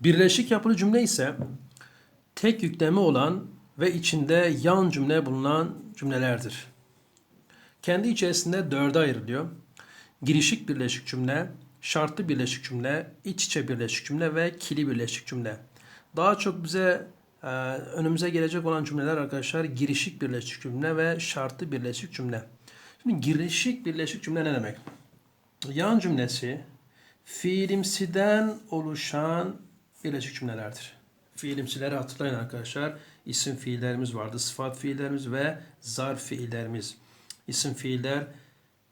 Birleşik yapılı cümle ise tek yüklemi olan ve içinde yan cümle bulunan cümlelerdir. Kendi içerisinde dörde ayrılıyor. Girişik birleşik cümle, şartlı birleşik cümle, iç içe birleşik cümle ve kili birleşik cümle. Daha çok bize e, önümüze gelecek olan cümleler arkadaşlar girişik birleşik cümle ve şartlı birleşik cümle. Şimdi girişik birleşik cümle ne demek? Yan cümlesi fiilimsiden oluşan birleşik cümlelerdir. Fiilimsileri hatırlayın arkadaşlar. İsim fiillerimiz vardı. Sıfat fiillerimiz ve zarf fiillerimiz. İsim fiiller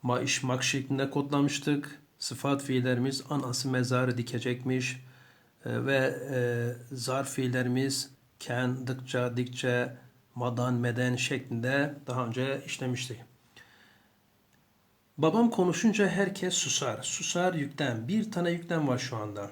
ma iş mak şeklinde kodlamıştık. Sıfat fiillerimiz anası mezarı dikecekmiş. E, ve e, zarf fiillerimiz ken, dıkça, dikçe, madan, meden şeklinde daha önce işlemiştik. Babam konuşunca herkes susar. Susar yüklem. Bir tane yüklem var şu anda.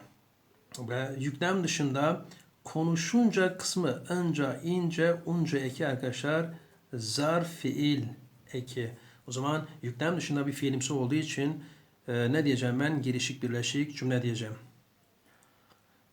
Ve yüklem dışında konuşunca kısmı önce, ince, unca eki arkadaşlar zarf fiil eki. O zaman yüklem dışında bir fiilimsi olduğu için e, ne diyeceğim ben? Girişik birleşik cümle diyeceğim.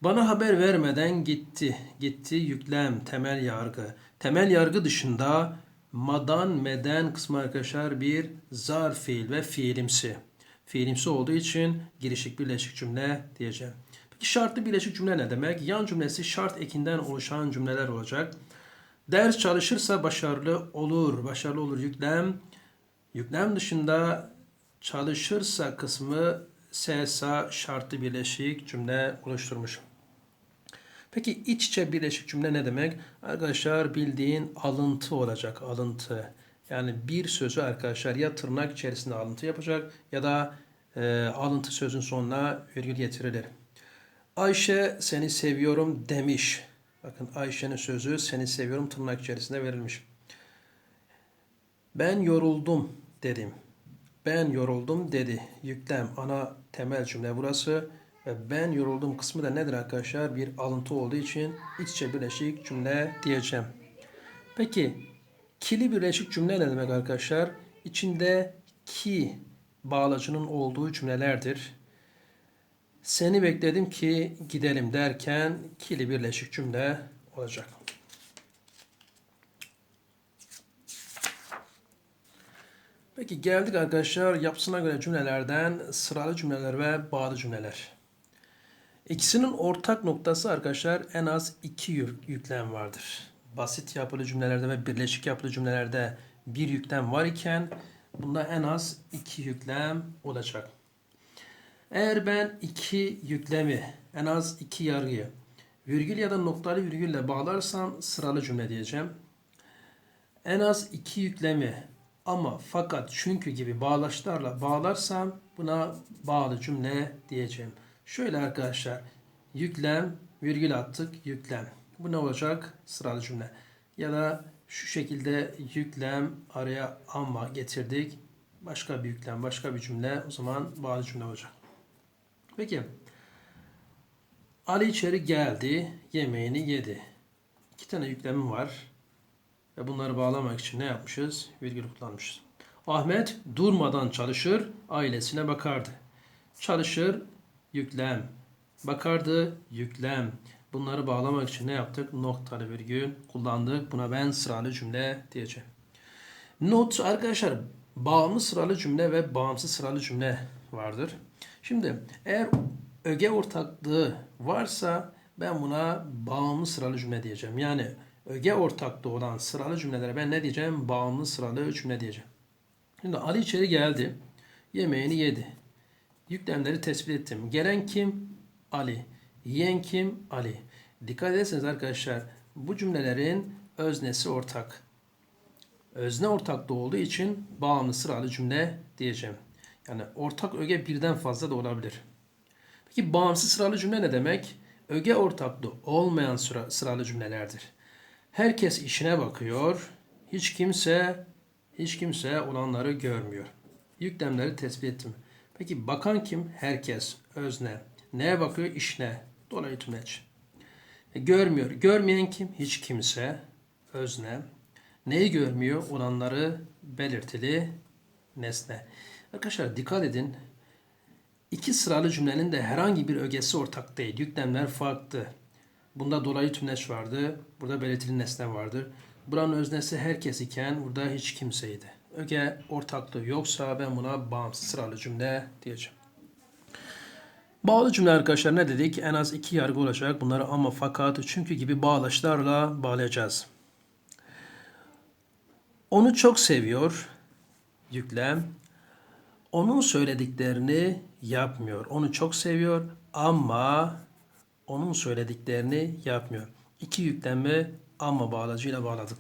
Bana haber vermeden gitti. Gitti yüklem, temel yargı. Temel yargı dışında madan, meden kısmı arkadaşlar bir zar fiil ve fiilimsi. Fiilimsi olduğu için girişik birleşik cümle diyeceğim. Peki şartlı birleşik cümle ne demek? Yan cümlesi şart ekinden oluşan cümleler olacak. Ders çalışırsa başarılı olur. Başarılı olur yüklem. Yüklem dışında çalışırsa kısmı SSA şartlı birleşik cümle oluşturmuş. Peki iç içe birleşik cümle ne demek? Arkadaşlar bildiğin alıntı olacak. Alıntı. Yani bir sözü arkadaşlar ya tırnak içerisinde alıntı yapacak ya da e, alıntı sözün sonuna virgül getirilir. Ayşe seni seviyorum demiş. Bakın Ayşe'nin sözü seni seviyorum tırnak içerisinde verilmiş. Ben yoruldum dedim. Ben yoruldum dedi. Yüklem ana temel cümle burası. Ve ben yoruldum kısmı da nedir arkadaşlar? Bir alıntı olduğu için iç içe birleşik cümle diyeceğim. Peki kili birleşik cümle ne demek arkadaşlar? İçinde ki bağlacının olduğu cümlelerdir. Seni bekledim ki gidelim derken kili birleşik cümle olacak. Peki geldik arkadaşlar yapısına göre cümlelerden sıralı cümleler ve bağlı cümleler. İkisinin ortak noktası arkadaşlar en az iki yüklem vardır. Basit yapılı cümlelerde ve birleşik yapılı cümlelerde bir yüklem var iken bunda en az iki yüklem olacak. Eğer ben iki yüklemi, en az iki yargıyı virgül ya da noktalı virgülle bağlarsam sıralı cümle diyeceğim. En az iki yüklemi ama fakat çünkü gibi bağlaçlarla bağlarsam buna bağlı cümle diyeceğim. Şöyle arkadaşlar yüklem virgül attık yüklem. Bu ne olacak? Sıralı cümle. Ya da şu şekilde yüklem araya ama getirdik. Başka bir yüklem, başka bir cümle. O zaman bağlı cümle olacak. Peki. Ali içeri geldi, yemeğini yedi. İki tane yüklemim var. Ve bunları bağlamak için ne yapmışız? Virgül kullanmışız. Ahmet durmadan çalışır, ailesine bakardı. Çalışır, yüklem. Bakardı, yüklem. Bunları bağlamak için ne yaptık? Noktalı virgül kullandık. Buna ben sıralı cümle diyeceğim. Not arkadaşlar bağımlı sıralı cümle ve bağımsız sıralı cümle vardır. Şimdi eğer öge ortaklığı varsa ben buna bağımlı sıralı cümle diyeceğim. Yani öge ortaklığı olan sıralı cümlelere ben ne diyeceğim? Bağımlı sıralı cümle diyeceğim. Şimdi Ali içeri geldi. Yemeğini yedi. Yüklemleri tespit ettim. Gelen kim? Ali. Yiyen kim? Ali. Dikkat ederseniz arkadaşlar bu cümlelerin öznesi ortak. Özne ortaklığı olduğu için bağımlı sıralı cümle diyeceğim. Yani ortak öge birden fazla da olabilir. Peki bağımsız sıralı cümle ne demek? Öge ortaklığı olmayan sıra, sıralı cümlelerdir. Herkes işine bakıyor. Hiç kimse hiç kimse olanları görmüyor. Yüklemleri tespit ettim. Peki bakan kim? Herkes. Özne. Neye bakıyor? İşine. Dolayı tümeç. E, görmüyor. Görmeyen kim? Hiç kimse. Özne. Neyi görmüyor? Olanları belirtili nesne. Arkadaşlar dikkat edin. İki sıralı cümlenin de herhangi bir ögesi ortak değil. Yüklemler farklı. Bunda dolayı tümleç vardı. Burada belirtili nesne vardır. Buranın öznesi herkes iken burada hiç kimseydi. Öge ortaklığı yoksa ben buna bağımsız sıralı cümle diyeceğim. Bağlı cümle arkadaşlar ne dedik? En az iki yargı olacak. Bunları ama fakat çünkü gibi bağlaçlarla bağlayacağız. Onu çok seviyor. Yüklem. Onun söylediklerini yapmıyor. Onu çok seviyor ama onun söylediklerini yapmıyor. İki yüklemi ama bağlacıyla bağladık.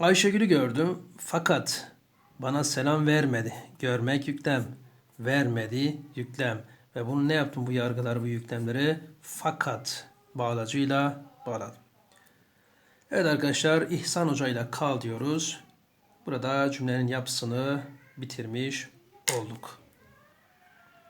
Ayşegül'ü gördüm fakat bana selam vermedi. Görmek yüklem. Vermedi yüklem. Ve bunu ne yaptım bu yargıları bu yüklemleri? Fakat bağlacıyla bağladım. Evet arkadaşlar İhsan Hoca ile kal diyoruz. Burada cümlenin yapısını bitirmiş olduk.